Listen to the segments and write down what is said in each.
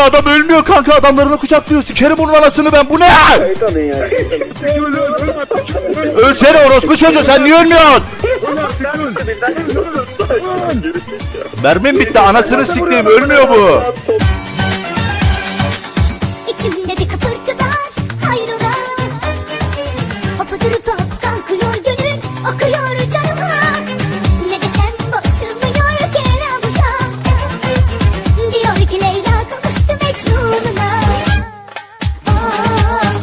Kanka adam ölmüyor kanka adamlarını kucaklıyor. Sikerim onun anasını ben bu ne? Ölsene orospu çocuğu sen niye ölmüyorsun? Mermim bitti anasını sikeyim ölmüyor bu. İçimde bir Mecnun'una Oh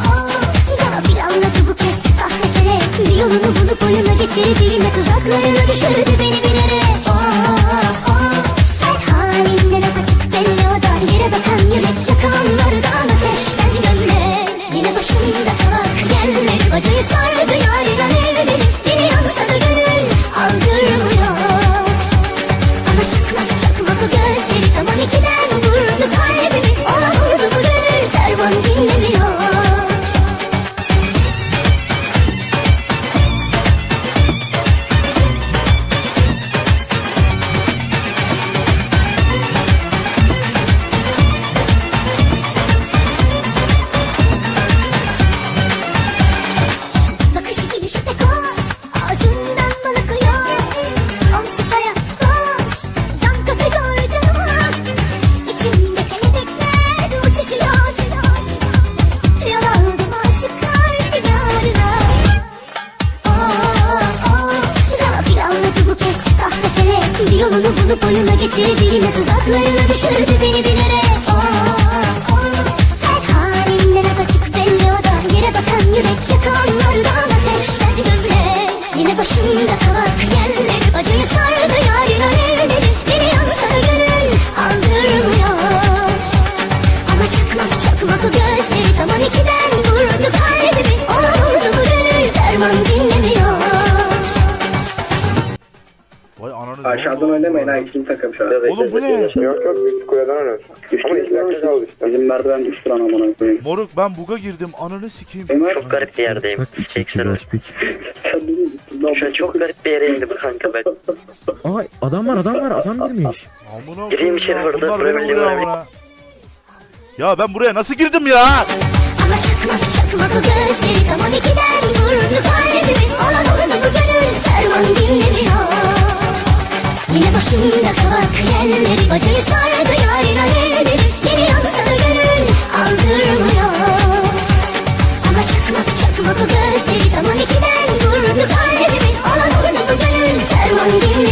oh Gafil anladı bu kez. Kahvefere Bir yolunu bulup oyuna getirdi Yine tuzaklarına düşürdü beni yolunu bulup oyuna getirdi Yine tuzaklarına düşürdü beni bilerek. Oh oh Her halinden apaçık belli o da Yere bakan yürek yakanlardan ateşler gömlek. Yine başımda kavak yerleri Bacayı sardı yarına evleri Dili yansa da gönül aldırmıyor. Ama çakmak Aşağıdan oynamayın ha ikinci takım şu an. Oğlum bu ne? Yok yok biz kuleden oynuyoruz. Ama iki dakika kaldı işte. Bizim merdiven düştü lan amına koyayım. Moruk ben buga girdim ananı sikeyim. Çok garip bir yerdeyim. Çeksene. sen beni gittin lan. Şu an çok garip bir yere indim kanka ben. Ay adam var adam var adam girmiş. Amına Gireyim koyayım içeri ya, burada, Bunlar beni vuruyor amına. Ya ben buraya nasıl girdim ya? Ama çakmak çakmak o gözleri Tam on ikiden vurdu kalbimi Ona vurdu bu o gözleri Tam on ikiden vurdu. Kalbimi Ona vurdu bu gönül ferman dinlemiyor